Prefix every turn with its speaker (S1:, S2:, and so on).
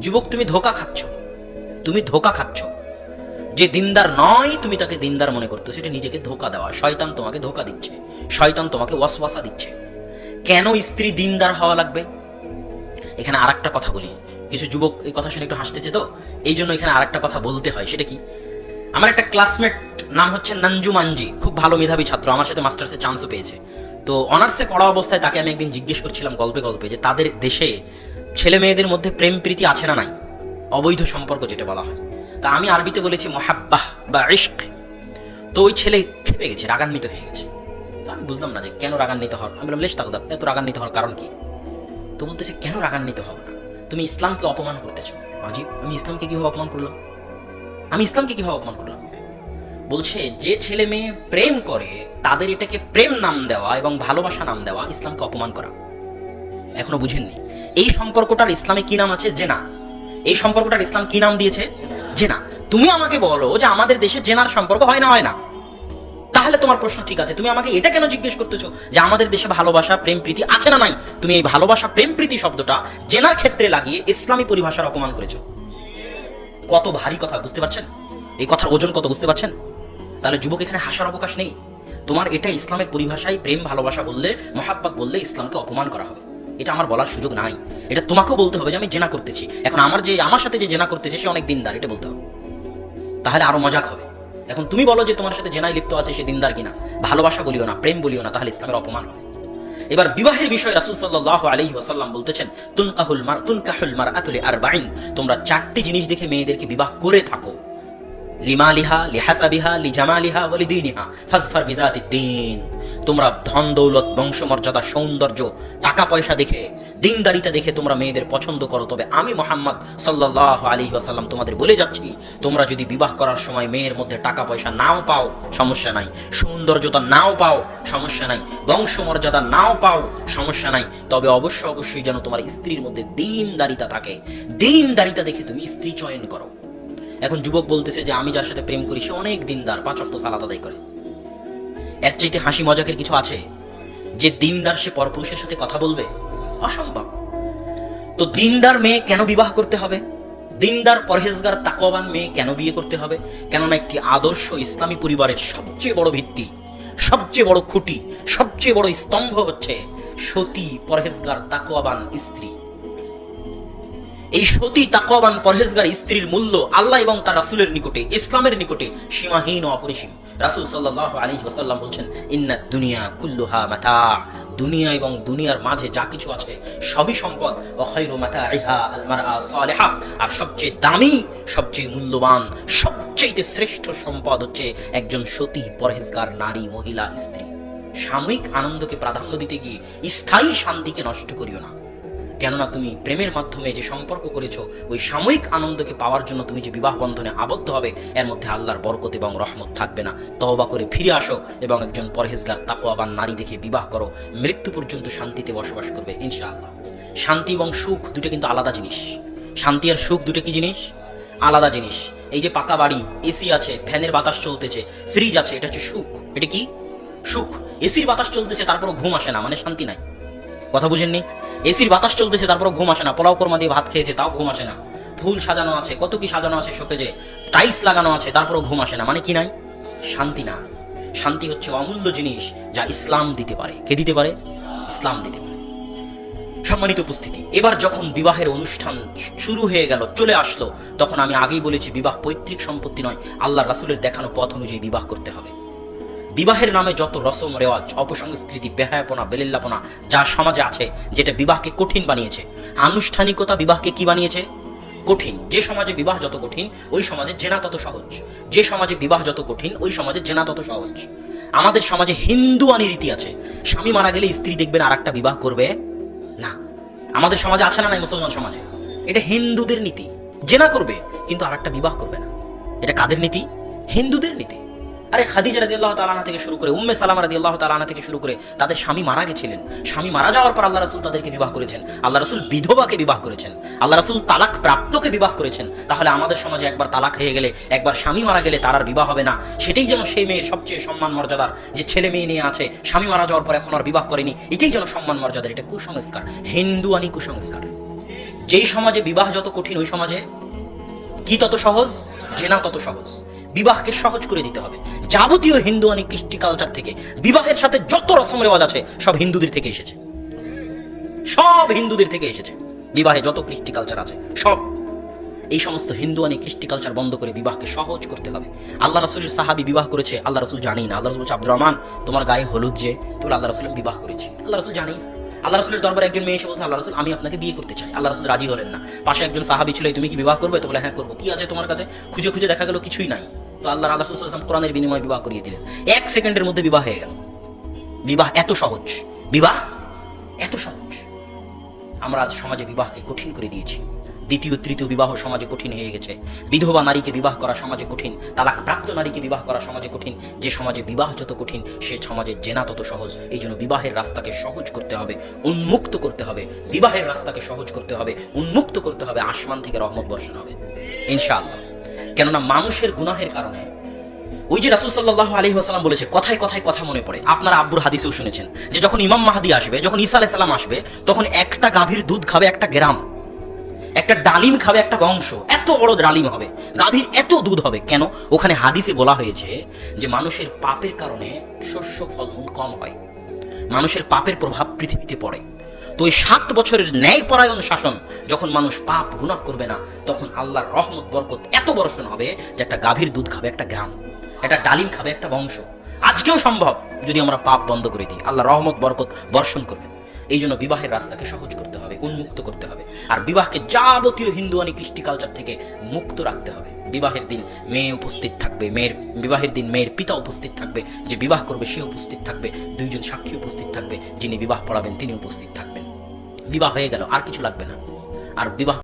S1: যুবক, তুমি ধোকা খাচ্ছ। তুমি ধোকা খাচ্ছ। যে দিনদার নয় তুমি তাকে দিনদার মনে করতো, সেটা নিজেকে ধোকা দেওয়া। শয়তান তোমাকে ধোকা দিচ্ছে। শয়তান তোমাকে ওয়াসওয়াসা দিচ্ছে। কেন স্ত্রী দিনদার হওয়া লাগবে? এখানে আর একটা কথা বলি। কিছু যুবক এই কথা শুনে একটু হাসতেছে তো? এই জন্য এখানে আর একটা কথা বলতে হয়। সেটা কি? আমার একটা ক্লাসমেট নাম হচ্ছে নঞ্জু মানজি খুব ভালো মেধাবী ছাত্র। আমার সাথে মাস্টার্সে চান্সও পেয়েছে। তো অনার্সে পড়া অবস্থায় তাকে আমি একদিন জিজ্ঞেস করছিলাম গল্পে গল্পে যে তাদের দেশে ছেলে মেয়েদের মধ্যে প্রেম প্রীতি আছে না নাই? অবৈধ সম্পর্ক যেটা বলা হয়। তা আমি আরবিতে বলেছি মহাব্বাহ বা ইশক। তো ওই ছেলে খেপে গেছে, রাগান্বিত হয়ে গেছে। তো আমি বুঝলাম না যে কেন রাগান্বিত হওয়ার আমি বললাম লেশ তাকদাব এত রাগান্বিত হওয়ার কারণ কি? তো বলতেছে, কেন রাগান্বিত হও না? তুমি ইসলামকে অপমান করতেছ। অজিব আমি ইসলামকে কীভাবে অপমান করলাম? আমি ইসলামকে কীভাবে অপমান করলাম? বলছে, যে ছেলে মেয়ে প্রেম করে, তাদের এটাকে প্রেম নাম দেওয়া এবং ভালোবাসা নাম দেওয়া ইসলামকে অপমান করা। এখনও বুঝেননি? এই সম্পর্কটার ইসলামে কি নাম আছে? জেনা। এই সম্পর্কটার ইসলাম কি নাম দিয়েছে? জেনা। তুমি আমাকে বলো যে আমাদের দেশে জেনার সম্পর্ক হয় না হয় না? তাহলে তোমার প্রশ্ন ঠিক আছে। তুমি আমাকে এটা কেন জিজ্ঞেস করতেছো? যে আমাদের দেশে ভালোবাসা, প্রেম, প্রীতি আছে না নাই? তুমি এই ভালোবাসা, প্রেম, প্রীতি শব্দটা জেনার ক্ষেত্রে লাগিয়ে ইসলামী পরিভাষার অপমান করেছ। কত ভারী কথা, বুঝতে পারছেন? এই কথার ওজন কত, বুঝতে পারছেন? তাহলে যুবক এখানে হাসার অবকাশ নেই। তোমার এটা ইসলামের পরিভাষায় প্রেম, ভালোবাসা বললে, মহাব্বাত বললে ইসলামকে অপমান করা হবে। এটা আমার বলার সুযোগ নাই। এটা তোমাকেও বলতে হবে যে আমি জেনা করতেছি। এখন আমার যে আমার সাথে যে জেনা করতেছে, সে অনেক দিনদার, এটা বলতে হবে। তাহলে আরও মজাক হবে। এখন তুমি বলো যে তোমার সাথে জেনায় লিপ্ত আছে সে দিনদার কিনা। ভালোবাসা বলিও না, প্রেম বলিও না, তাহলে ইসলামের অপমান হবে। এবার বিবাহের বিষয়ে রাসুল সাল্লাল্লাহু আলাইহি ওয়াসাল্লাম বলতেছেন তুনকাহুল মার তুনকাহুল মারআতুলি আরবাইন তোমরা চারটি জিনিস দেখে মেয়েদেরকে বিবাহ করে থাকো। লিমালিহা, লিহাসাবিহা, লিজামালিহা ওয়া লিদীনিহা, ফাজফার তোমরা ধন, দৌলত, বংশমর্যাদা, সৌন্দর্য, টাকা পয়সা দেখে, দিনদারিতা দেখে তোমরা মেয়েদের পছন্দ করো। তবে আমি মোহাম্মদ সাল্লাল্লাহু আলাইহি ওয়াসাল্লাম তোমাদের বলে যাচ্ছি, তোমরা যদি বিবাহ করার সময় মেয়ের মধ্যে টাকা পয়সা নাও পাও, সমস্যা নাই। সৌন্দর্যতা নাও পাও, সমস্যা নাই। বংশমর্যাদা নাও পাও, সমস্যা নাই। তবে অবশ্য অবশ্যই যেন তোমার স্ত্রীর মধ্যে দিনদারিতা থাকে। দিনদারিতা দেখে তুমি স্ত্রী চয়ন করো। এখন যুবক বলতেছে যে আমি যার সাথে প্রেম করি, সে অনেক দিনদার, পাঁচ অক্ট সালাত আদায় করে। এর চাইতে হাসি মজাকের কিছু আছে? যে দিনদার সে পরপুরুষের সাথে কথা বলবে? অসম্ভব। তো দিনদার মেয়ে কেন বিবাহ করতে হবে? দিনদার পরহেজগার, তাকওয়াবান মেয়ে কেন বিয়ে করতে হবে? কেননা একটি আদর্শ ইসলামী পরিবারের সবচেয়ে বড় ভিত্তি, সবচেয়ে বড় খুঁটি, সবচেয়ে বড় স্তম্ভ হচ্ছে সতী, পরহেজগার, তাকওয়াবান স্ত্রী। এই সতী, তাকওয়াবান পরহেজগার স্ত্রীর মূল্য আল্লাহ এবং তার রাসূলের নিকটে, ইসলামের নিকটে সীমাহীন ও অপরিসীম। রাসূল সাল্লাল্লাহু আলাইহি ওয়াসাল্লাম বলছেন ইন্নাদ দুনিয়া কুল্লুহা মাতা। দুনিয়া এবং দুনিয়ার মাঝে যা কিছু আছে, সবই সম্পদ। ওয়া খায়রু মাতাইহা আল মারআ সালিহা। আর সবচেয়ে দামি, সবচেয়ে মূল্যবান সবচেয়ে শ্রেষ্ঠ সম্পদ হচ্ছে একজন সতী, পরহেজগার, নারী, মহিলা, স্ত্রী। সাময়িক আনন্দকে প্রাধান্য দিতে গিয়ে স্থায়ী শান্তিকে নষ্ট করিও না। কেননা তুমি প্রেমের মাধ্যমে যে সম্পর্ক করেছ, ওই সাময়িক আনন্দকে পাওয়ার জন্য তুমি যে বিবাহ বন্ধনে আবদ্ধ হবে, এর মধ্যে আল্লাহর বরকত এবং রহমত থাকবে না। তওবা করে ফিরে আসো এবং একজন পরহেজগার, তাকওয়াবান নারী দেখে বিবাহ করো। মৃত্যু পর্যন্ত শান্তিতে বসবাস করবে, ইনশাআল্লাহ। শান্তি এবং সুখ দুটো কিন্তু আলাদা জিনিস। শান্তি আর সুখ দুটো কি জিনিস? আলাদা জিনিস। এই যে পাকা বাড়ি, এসি আছে, ফ্যানের বাতাস চলতেছে, ফ্রিজ আছে, এটা হচ্ছে সুখ। এটা কি? সুখ। এসির বাতাস চলতেছে, তারপরও ঘুম আসে না মানে শান্তি নাই। কথা বুঝেননি? এসির বাতাস চলতেছে তারপর ঘুম আসে না। পোলাও কোরমা দিয়ে ভাত খেয়েছে, তাও ঘুম আসে না। ফুল সাজানো আছে, কত কি সাজানো আছে শোকেজে। টাইলস লাগানো আছে, তারপরও ঘুম আসে না। মানে কি নাই? শান্তি না। শান্তি হচ্ছে অমূল্য জিনিস যা ইসলাম দিতে পারে। কে দিতে পারে? ইসলাম দিতে পারে। সম্মানিত উপস্থিতি, এবার যখন বিবাহের অনুষ্ঠান শুরু হয়ে গেল, চলে আসলো, তখন আমি আগেই বলেছি, বিবাহ পৈতৃক সম্পত্তি নয়, আল্লাহ রাসুলের দেখানো পথ অনুযায়ী বিবাহ করতে হবে। বিবাহের নামে যত রসম রেওয়াজ, অপসংস্কৃতি, বেহায়াপনা, বেলিল্লাপনা যা সমাজে আছে, যেটা বিবাহকে কঠিন বানিয়েছে। আনুষ্ঠানিকতা বিবাহকে কি বানিয়েছে? কঠিন। যে সমাজে বিবাহ যত কঠিন, ওই সমাজে জেনা তত সহজ। যে সমাজে বিবাহ যত কঠিন, ওই সমাজে জেনা তত সহজ। আমাদের সমাজে হিন্দু আনি রীতি আছে। স্বামী মারা গেলে স্ত্রী দেখবেন আর একটা বিবাহ করবে? না। আমাদের সমাজে আছে না নাই মুসলমান সমাজে? এটা হিন্দুদের নীতি। জেনা করবে, কিন্তু আর একটা বিবাহ করবে না। এটা কাদের নীতি? হিন্দুদের নীতি। আরে খাদিজা রাদিয়াল্লাহু তাআলা থেকে শুরু করে উম্মে সালামা রাদিয়াল্লাহু তাআলা থেকে শুরু করে তাদের স্বামী মারা গেছিলেন। স্বামী মারা যাওয়ার পর আল্লাহ রাসূল তাদেরকে বিবাহ করেছেন। আল্লাহ রাসূল বিধবাকে বিবাহ করেছেন। আল্লাহ রাসূল তালাক প্রাপ্তকে বিবাহ করেছেন। তাহলে আমাদের সমাজে একবার তালাক হয়ে গেলে, একবার স্বামী মারা গেলে তার আর বিবাহ হবে না। সেটাই যেন সেই মেয়ের সবচেয়ে সম্মান মর্যাদার যে ছেলে মেয়ে নিয়ে আছে, স্বামী মারা যাওয়ার পর এখন আর বিবাহ করেনি, এটাই যেন সম্মান মর্যাদার, এটা কুসংস্কার। হিন্দু আনি কুসংস্কার। যেই সমাজে বিবাহ যত কঠিন, ওই সমাজে কি তত সহজ? জেনা তত সহজ। বিবাহকে সহজ করে দিতে হবে। যাবতীয় হিন্দুয়ানি কৃষ্টি কালচার থেকে বিবাহের সাথে যত রসম রেওয়াজ আছে, সব হিন্দুদের থেকে এসেছে। সব হিন্দুদের থেকে এসেছে। বিবাহে যত কৃষ্টি কালচার আছে, সব। এই সমস্ত হিন্দুয়ানি কৃষ্টি কালচার বন্ধ করে বিবাহকে সহজ করতে হবে। আল্লাহ রাসুলের সাহাবি বিবাহ করেছে, আল্লাহ রাসুল জানি না। আল্লাহ রাসুল আব্দুর রহমান, তোমার গায়ে হলুদ যে তুমি আল্লাহ রাসুল বিবাহ করেছি। আল্লাহ রাসুল জানি আল্লাহ রাসুলের দরবারে একজন মেয়ে এসে বলছে, আল্লাহ রসুল, আমি আপনাকে বিয়ে করতে চাই। আল্লাহ রসুল রাজি হলেন না। পাশে একজন সাহাবি ছিল, "এই তুমি কি বিবাহ করবে? তো বলে হ্যাঁ করব। কি আছে তোমার কাছে? খুঁজে খুঁজে দেখা গেল, কিছুই নাই। তো আল্লাহ আল্লাহ রাসুল সাল্লাম কোরআনের বিনিময়ে বিবাহ করিয়ে দিলেন। এক সেকেন্ডের মধ্যে বিবাহ হয়ে গেল। বিবাহ এত সহজ। বিবাহ এত সহজ। আমরা আজ সমাজে বিবাহকে কঠিন করে দিয়েছি। দ্বিতীয়, তৃতীয় বিবাহ সমাজে কঠিন হয়ে গেছে। বিধবা নারীকে বিবাহ করা সমাজে কঠিন। তালাক প্রাপ্ত নারীকে বিবাহ করা সমাজে কঠিন। যে সমাজে বিবাহ যত কঠিন, সে সমাজে জেনা তত সহজ। এই জন্য বিবাহের রাস্তাকে সহজ করতে হবে, উন্মুক্ত করতে হবে। বিবাহের রাস্তাকে সহজ করতে হবে, উন্মুক্ত করতে হবে। আসমান থেকে রহমত বর্ষণ হবে। ইনশাআল্লাহ। কেননা মানুষের গুনাহের কারণে। ওই যে রাসুল সাল্লাহ আলী আসালাম বলেছে, কথায় কথায় কথা মনে পড়ে। আপনারা আব্বুর হাদিসেও শুনেছেন যে যখন ইমাম মাহাদি আসবে, যখন ঈসা আলাইসাল্লাম আসবে, তখন একটা গাভীর দুধ খাবে একটা গ্রাম, একটা ডালিম খাবে একটা বংশ, এত বড় ডালিম হবে, গাভীর এত দুধ হবে। কেন? ওখানে হাদিসে বলা হয়েছে যে মানুষের পাপের কারণে শস্য ফলমূল কম হয়। মানুষের পাপের প্রভাব পৃথিবীতে পড়ে। তো ওই সাত বছরের ন্যায়পরায়ণ শাসন যখন মানুষ পাপ গুনাহ করবে না, তখন আল্লাহর রহমত, বরকত এত বর্ষণ হবে যে একটা গাভীর দুধ খাবে একটা গ্রাম, একটা ডালিম খাবে একটা বংশ। আজকেও সম্ভব যদি আমরা পাপ বন্ধ করে দিই আল্লাহ রহমত, বরকত বর্ষণ করবেন। এই জন্য বিবাহের রাস্তাকে সহজ করতে হবে, উন্মুক্ত করতে হবে। আর বিবাহকে যাবতীয় হিন্দুয়ানি কৃষ্টি কালচার থেকে মুক্ত রাখতে হবে। বিবাহের দিন মেয়ে উপস্থিত থাকবে, মেয়ের, বিবাহের দিন মেয়ের পিতা উপস্থিত থাকবে, যে বিবাহ করবে সে উপস্থিত থাকবে, দুইজন সাক্ষী উপস্থিত থাকবে, যিনি বিবাহ পড়াবেন তিনি উপস্থিত থাকবেন। বিবাহ হয়ে গেল আর কিছু লাগবে না। আর বিবাহ